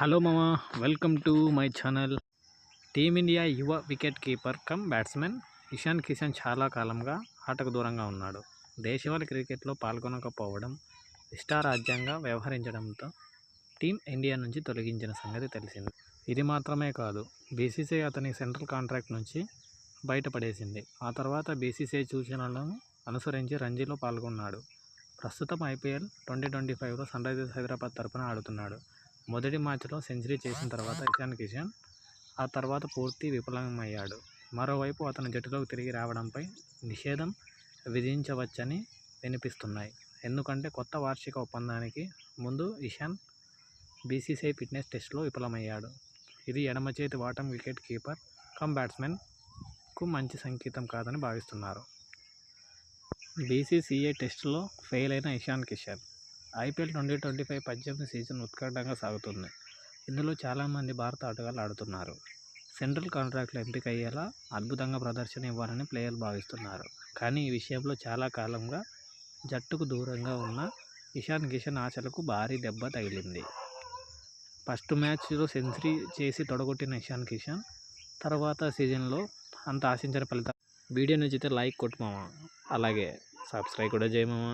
Hello మామ welcome to my channel. Team India యువ wicket keeper cum batsmen Ishan Kishan చాలా కాలంగా ఆటకు దూరంగా ఉన్నాడు. దేశవాళీ క్రికెట్లో పాల్గొనకపోవడం ఇష్టారాజ్యంగా వ్యవహరించడంతో టీం ఇండియా నుంచి తొలగించిన సంగతి తెలిసింది. ఇది మాత్రమే కాదు బీసీసీఐ అతని సెంట్రల్ కాంట్రాక్ట్ నుంచి బయటపడేసింది. ఆ తర్వాత బీసీసీఐ సూచనలను అనుసరించి రంజీలో పాల్గొన్నాడు. ప్రస్తుతం ఐపీఎల్ ట్వంటీ ట్వంటీ ఫైవ్లో సన్ రైజర్స్ హైదరాబాద్ తరపున ఆడుతున్నాడు. మొదటి మ్యాచ్లో సెంచరీ చేసిన తర్వాత ఇషాన్ కిషన్ ఆ తర్వాత పూర్తి విఫలమయ్యాడు. మరోవైపు అతను జట్టులోకి తిరిగి రావడంపై నిషేధం విధించవచ్చని వినిపిస్తున్నాయి. ఎందుకంటే కొత్త వార్షిక ఒప్పందానికి ముందు ఇషాన్ బీసీసీఐ ఫిట్నెస్ టెస్ట్లో విఫలమయ్యాడు. ఇది ఎడమ చేతి వాటం వికెట్ కీపర్ కమ్ బ్యాట్స్మెన్కు మంచి సంకేతం కాదని భావిస్తున్నారు. బీసీసీఐ టెస్టులో ఫెయిల్ అయిన Ishan Kishan IPL twenty twenty five పద్దెనిమిది సీజన్ ఉత్కంఠంగా సాగుతుంది. ఇందులో చాలామంది భారత ఆటగాళ్ళు ఆడుతున్నారు. సెంట్రల్ కాంట్రాక్ట్లు ఎంపిక అయ్యేలా అద్భుతంగా ప్రదర్శన ఇవ్వాలని ప్లేయర్లు భావిస్తున్నారు. కానీ ఈ విషయంలో చాలా కాలంగా జట్టుకు దూరంగా ఉన్న ఇషాన్ కిషన్ ఆశలకు భారీ దెబ్బ తగిలింది. ఫస్ట్ మ్యాచ్లో సెంచరీ చేసి తొడగొట్టిన ఇషాన్ కిషన్ తర్వాత సీజన్లో అంత ఆశించిన ఫలితం వీడియో నచ్చితే లైక్ కొట్టుమామా అలాగే సబ్స్క్రైబ్ కూడా చేయమామా